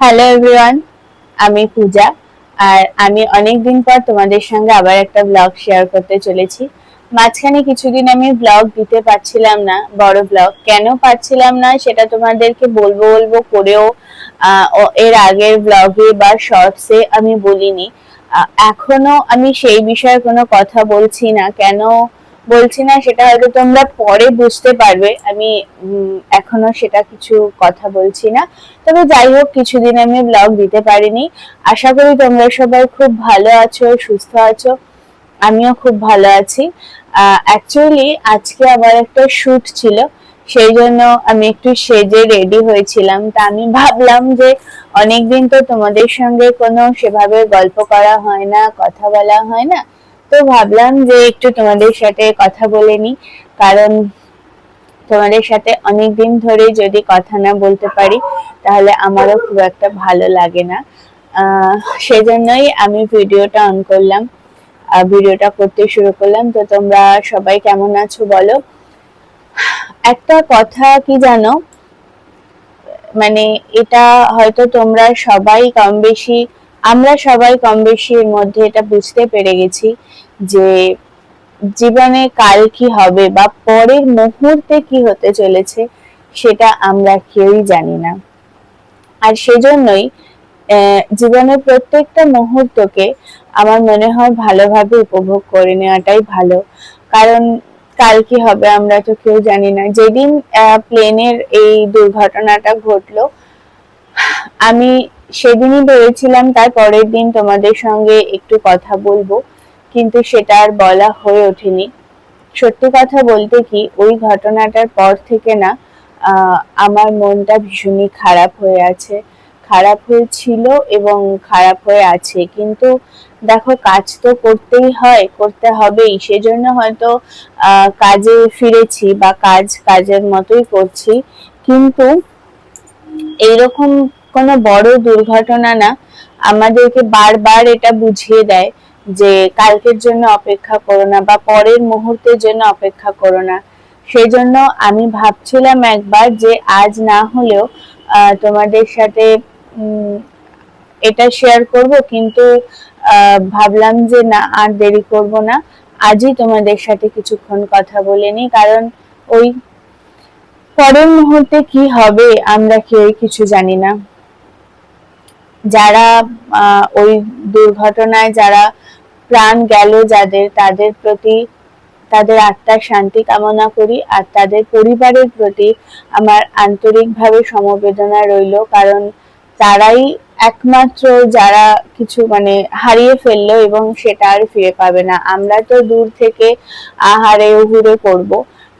Hello everyone আমি পূজা, আর আমি অনেক দিন পর তোমাদের সঙ্গে আবার একটা ব্লগ শেয়ার করতে চলেছি। মাঝখানে কিছুদিন আমি ব্লগ দিতে পারছিলাম না, বড় ব্লগ কেন পারছিলাম না সেটা তোমাদেরকে বলব বলব করেও এর আগের ব্লগে বা শর্টসে আমি বলিনি। এখনও আমি সেই বিষয়ে কোনো কথা বলছি না। কেন বলছি না, সেটা হয়তো তোমরা পরে বুঝতে পারবে। আমি এখনও সেটা কিছু কথা বলছি না। তবে যাই হোক, কিছুদিন আমি ব্লগ দিতে পারিনি। আশা করি তোমরা সবাই খুব ভালো আছো, সুস্থ আছো। আমিও খুব ভালো আছি। অ্যাকচুয়ালি আজকে আমার একটা শুট ছিল। সেই জন্য আমি একটু সেজে রেডি হয়েছিলাম। তা আমি ভাবলাম যে অনেকদিন তো তোমাদের সঙ্গে কোনো সেভাবে গল্প করা হয় না, কথা বলা হয় না। তো ভাবলাম যে একটু তোমাদের সাথে কথা বলে নি, কারণ তোমাদের সাথে অনেক দিন ধরে যদি কথা না বলতে পারি, তাহলে আমারও খুব একটা ভালো লাগে না। সেজন্যই আমি ভিডিওটা অন করলাম। ভিডিওটা করতে শুরু করলাম। তো তোমরা সবাই কেমন আছো বলো? একটা কথা কি জানো? মানে এটা হয়তো তোমরা সবাই কম বেশি আমরা সবাই কম বেশি এর মধ্যে এটা বুঝতে পেরে গেছি যে জীবনে কাল কি হবে বা পরের মুহূর্তে কি হতে চলেছে, সেটা আমরা কেউই জানি না। আর সেজন্যই জীবনের প্রত্যেকটা মুহূর্তকে আমার মনে হয় ভালোভাবে উপভোগ করে নেওয়াটাই ভালো। কারণ কাল কি হবে আমরা তো কেউ জানি না। যেদিন প্লেনের এই দুর্ঘটনাটা ঘটলো আমি সেদিনই ভেবেছিলাম তার পরের দিন তোমাদের সঙ্গে একটু কথা বলব, কিন্তু সেটা আর বলা হয়ে ওঠেনি। সত্যি কথা বলতে কি, ওই ঘটনাটার পর থেকে না আমার মনটা ভীষণই খারাপ হয়ে আছে। খারাপ হয়েছিল এবং খারাপ হয়ে আছে, কিন্তু দেখো কাজ তো করতেই হয়, করতে হবেই। সেজন্য হয়তো কাজে ফিরেছি বা কাজ কাজের মতোই করছি, কিন্তু এইরকম কোনো বড় দুর্ঘটনা না, আমাদেরকে বারবার এটা বুঝিয়ে দেয় যে কালকের জন্য অপেক্ষা করো না বা পরের মুহূর্তের জন্য অপেক্ষা করো না। সেজন্য আমি ভাবছিলাম একবার যে আজ না হলেও তোমাদের সাথে এটা শেয়ার করব, কিন্তু ভাবলাম যে না, আর দেরি করব না। আজই তোমাদের সাথে কিছুক্ষণ কথা বলে নিই, কারণ ওই পরের মুহূর্তে কি হবে আমরা কেউ কিছু জানি না। যারা ওই দুর্ঘটনায় যারা প্রাণ গেল, যাদের, তাদের প্রতি তাদের আত্মার শান্তি কামনা করি আর তাদের পরিবারের প্রতি আমার আন্তরিকভাবে সমবেদনা রইল। কারণ তারাই একমাত্র যারা কিছু মানে হারিয়ে ফেলল এবং সেটা আর ফিরে পাবে না। আমরা তো দূর থেকে আহারে উহুরে করব,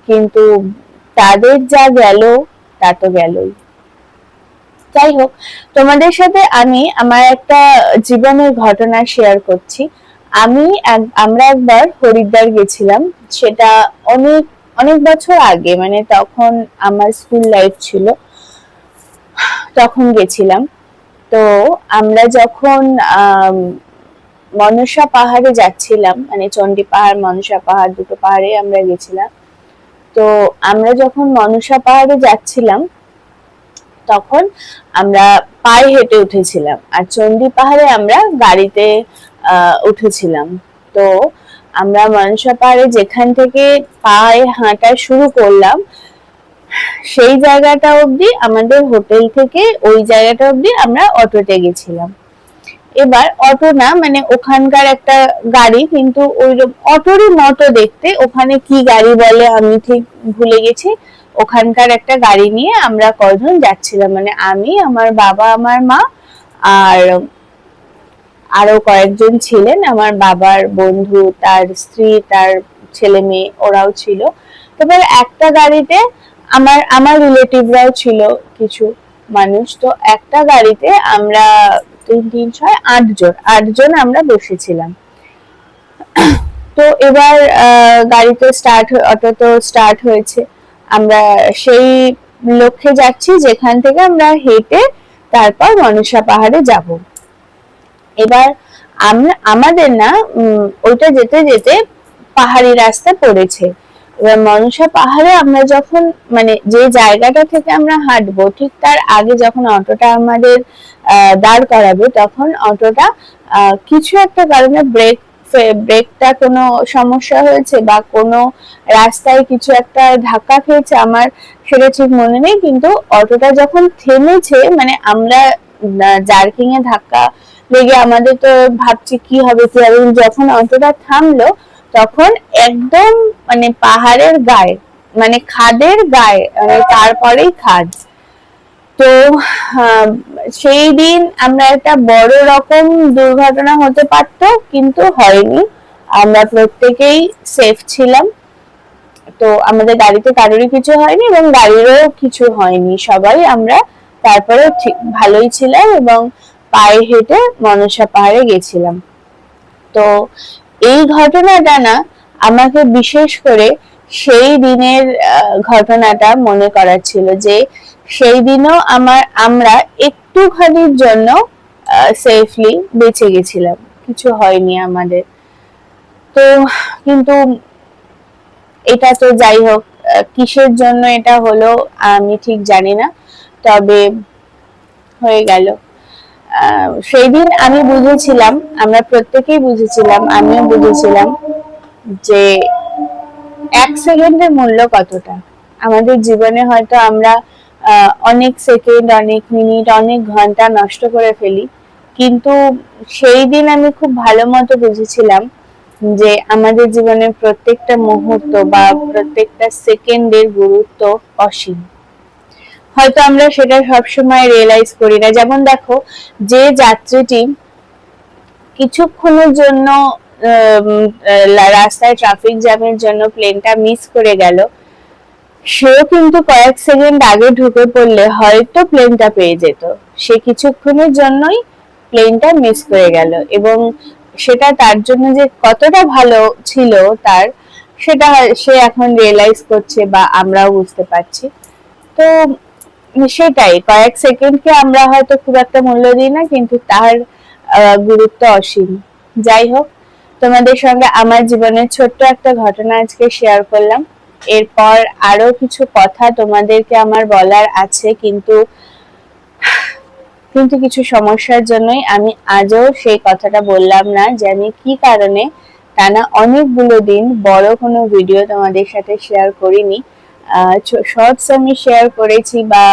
কিন্তু তাদের যা গেল, তা তো গেলই। যাই হোক, তোমাদের সাথে আমি আমার একটা জীবনের ঘটনা শেয়ার করছি। আমি আমরা একবার হরিদ্বার গেছিলাম। সেটা অনেক অনেক বছর আগে মানে তখন আমার স্কুল লাইফ ছিল। তখন গেছিলাম। তো আমরা যখন মনসা পাহাড়ে যাচ্ছিলাম মানে চণ্ডী পাহাড়, মনসা পাহাড়, দুটো পাহাড়ে আমরা গেছিলাম। তো আমরা যখন মনসা পাহাড়ে যাচ্ছিলাম তখন আমরা পায়ে হেঁটে উঠেছিলাম আর চণ্ডী পাহাড়ে আমরা গাড়িতে উঠেছিলাম। তো আমরা মনসা পাহাড়ে যেখান থেকে পায়ে হাঁটা শুরু করলাম, সেই জায়গাটা অবধি, আমাদের হোটেল থেকে ওই জায়গাটা অবধি আমরা অটোতে গেছিলাম। এবার অটো না মানে ওখানকার একটা গাড়ি, কিন্তু ওই অটোরই মতো দেখতে, ওখানে কি গাড়ি বলে আমি ঠিক ভুলে গেছি। ওখানকার একটা গাড়ি নিয়ে আমরা কজন যাচ্ছিলাম? মানে আমি, আমার বাবা, আমার মা আর আরও কয়েকজন ছিলেন। আমার বাবার বন্ধু, তার স্ত্রী, তার ছেলে মেয়ে, ওরাও ছিল। এবার একটা গাড়িতে আমার আমার রিলেটিভরাও ছিল কিছু মানুষ। তো একটা গাড়িতে আমরা তিন তিন, ছয় আটজন আটজন আমরা বসেছিলাম। তো এবার গাড়িতে স্টার্ট অটো তো স্টার্ট হয়েছে। আমরা সেই লক্ষ্যে যাচ্ছি, যেখান থেকে আমরা হেঁটে তারপর মনসা পাহাড়ে যাব। এবার আমরা, আমাদের না ওইটা যেতে যেতে পাহাড়ি রাস্তা পড়েছে। এবার মনসা পাহাড়ে আমরা যখন মানে যে জায়গাটা থেকে আমরা হাঁটবো, ঠিক তার আগে যখন অটোটা আমাদের দাঁড় করাবে, তখন অটোটা কিছু একটা কারণে ব্রেক ব্রেকটা কোনো সমস্যা হয়েছে বা কোনো রাস্তায় কিছু একটা ধাক্কা খেয়েছে আমার সেটা ঠিক মনে নেই, কিন্তু অটোটা যখন থেমেছে মানে আমরা জার্কিং এ ধাক্কা লেগে আমাদের তো ভাবছি কি হবে কি হবে যখন অটোটা থামলো, তখন একদম মানে পাহাড়ের গায়ে মানে খাদের গায়ে মানে তারপরেই খাদ। তো সেই দিন আমরা একটা বড় রকম দুর্ঘটনা হতে পারত, কিন্তু হয়নি। আমরা প্রত্যেকেই সেফ ছিলাম। তো আমাদের গাড়িতে কারোরই কিছু হয়নি এবং গাড়িরও কিছু হয়নি। সবাই আমরা তারপরে ঠিক, ভালোই ছিলাম এবং পায়ে হেঁটে মনসা পাহাড়ে গেছিলাম। তো এই ঘটনাটা না, আমাকে বিশেষ করে সেই দিনের ঘটনাটা মনে করার ছিল যে সেই দিনও আমার, আমরা একটুখানির জন্য সেফলি বেঁচে গেছিলাম। কিছু হয়নি আমাদের। তো কিন্তু এটা তো যাই হোক কিসের জন্য এটা হলো আমি ঠিক জানি না। তবে হয়ে গেল। সেই দিন আমি বুঝেছিলাম, আমরা প্রত্যেকেই বুঝেছিলাম, আমিও বুঝেছিলাম যে এক সেকেন্ডের মূল্য কতটা? আমাদের জীবনে হয়তো আমরা অনেক সেকেন্ড অনেক মিনিট অনেক ঘণ্টা নষ্ট করে ফেলি। কিন্তু সেই দিন আমি খুব ভালো মতো বুঝেছিলাম যে আমাদের জীবনের প্রত্যেকটা মুহূর্ত বা প্রত্যেকটা সেকেন্ডের গুরুত্ব অসীম। হয়তো আমরা সেটা সবসময় রিয়েলাইজ করি না। যেমন দেখো, যে যাত্রীটি কিছুক্ষণের জন্য রাস্তায় ট্রাফিক জ্যামের জন্য প্লেনটা মিস করে গেল। সেও কিন্তু কয়েক সেকেন্ড আগে ঢুকে পড়লে হয়তো প্লেনটা পেয়ে যেত। সে কিছুক্ষণের জন্যই প্লেনটা মিস করে গেল এবং সেটা তার জন্য যে কতটা ভালো ছিল তার, সেটা সে এখন রিয়েলাইজ করছে বা আমরাও বুঝতে পারছি। তো সেটাই, কয়েক সেকেন্ডকে আমরা হয়তো খুব একটা মূল্য দিই না, কিন্তু তার গুরুত্ব অসীম। যাই হোক তোমাদের সঙ্গে আমার জীবনের ছোট্ট একটা ঘটনা আজকে শেয়ার করলাম। এরপর আরও কিছু কথা তোমাদেরকে আমার বলার আছে, কিন্তু কিন্তু কিছু সমস্যার জন্যই আমি আজও সেই কথাটা বললাম না, যে আমি কি কারণে টানা অনেকগুলো দিন বড় কোনো ভিডিও তোমাদের সাথে শেয়ার করিনি। শর্টস আমি শেয়ার করেছি বা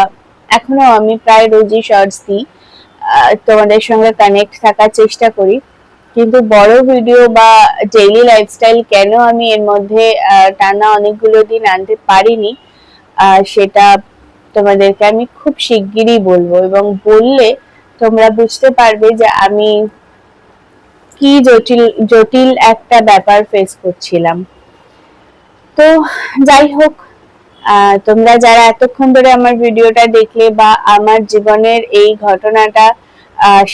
এখনও আমি প্রায় রোজই শর্টস দিই। তোমাদের সঙ্গে কানেক্ট থাকার চেষ্টা করি। কিন্তু বড় ভিডিও বা ডেইলি লাইফস্টাইল কেন আমি এর মধ্যে টানা অনেকগুলো দিন আনতে পারিনি সেটা তোমাদেরকে আমি খুব শিগগিরই বলব। এবং বললে তোমরা বুঝতে পারবে যে আমি কি জটিল জটিল একটা ব্যাপার ফেস করছিলাম। তো যাই হোক তোমরা যারা এতক্ষণ ধরে আমার ভিডিওটা দেখলে বা আমার জীবনের এই ঘটনাটা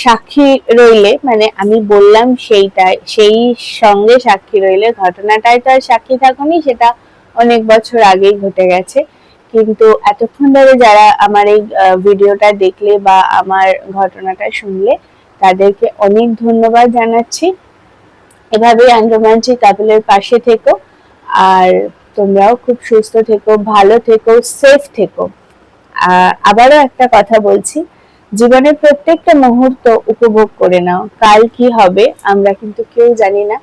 সাক্ষী রইলে মানে আমি বললাম সেইটাই, সেই সঙ্গে সাক্ষী রইলে ঘটনাটাই তো আর সাক্ষী থাকুনি, সেটা অনেক বছর আগেই ঘটে গেছে। কিন্তু এতক্ষণ ধরে যারা আমার এই ভিডিওটা দেখলে বা আমার ঘটনাটা শুনলে, তাদেরকে অনেক ধন্যবাদ জানাচ্ছি। এভাবেই আনরোমাঞ্চিক কাপলের পাশে থেকো, আর তোমরাও খুব সুস্থ থেকো, ভালো থেকো সেফ থেকো। আবারও একটা কথা বলছি জীবনের প্রত্যেকটা মুহূর্ত উপভোগ করে নাও। কাল কি হবে, আমরা কিন্তু কেউ জানি না।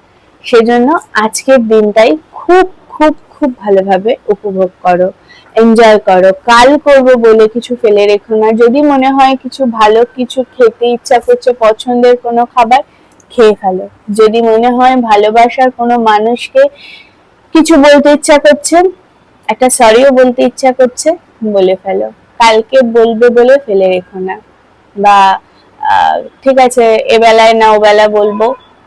সেজন্য আজকের দিনটাই খুব খুব খুব ভালোভাবে উপভোগ করো। এনজয় করো। কাল করব বলে কিছু ফেলে রেখো না। যদি মনে হয় কিছু ভালো, কিছু খেতে ইচ্ছা করছে, পছন্দের কোনো খাবার, খেয়ে ফেলো। যদি মনে হয় ভালোবাসার কোনো মানুষকে কিছু বলতে ইচ্ছা করছে, একটা সরিও বলতে ইচ্ছা করছে, বলে ফেলো। কালকে বলবে বলে ফেলে রেখো না। বা ঠিক আছে, এ বেলায় না ও বেলা বলব,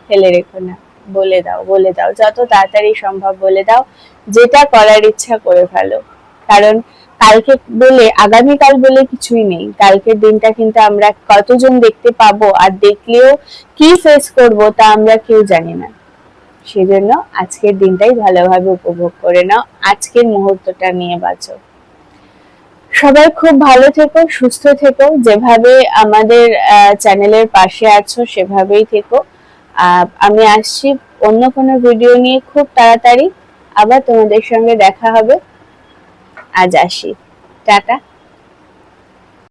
ফেলে রেখো না, বলে দাও বলে দাও, যত তাড়াতাড়ি সম্ভব বলে দাও, যেটা করার ইচ্ছা করে ফেলো। কারণ কালকে বলে, আগামীকাল বলে কিছুই নেই, কালকের দিনটা কিন্তু আমরা কতজন দেখতে পাবো আর দেখলেও কি ফেস করব তা আমরা কেউ জানি না। সেজন্য আজকের দিনটাই ভালোভাবে উপভোগ করে নাও, আজকের মুহূর্তটা নিয়ে বাঁচো। সবাই খুব ভালো থেকো, সুস্থ থেকো। যেভাবে আমাদের চ্যানেলের পাশে আছো, সেভাবেই থেকো। আমি আসছি অন্য কোনো ভিডিও নিয়ে খুব তাড়াতাড়ি। আবার তোমাদের সঙ্গে দেখা হবে। আজ আসি। টাটা।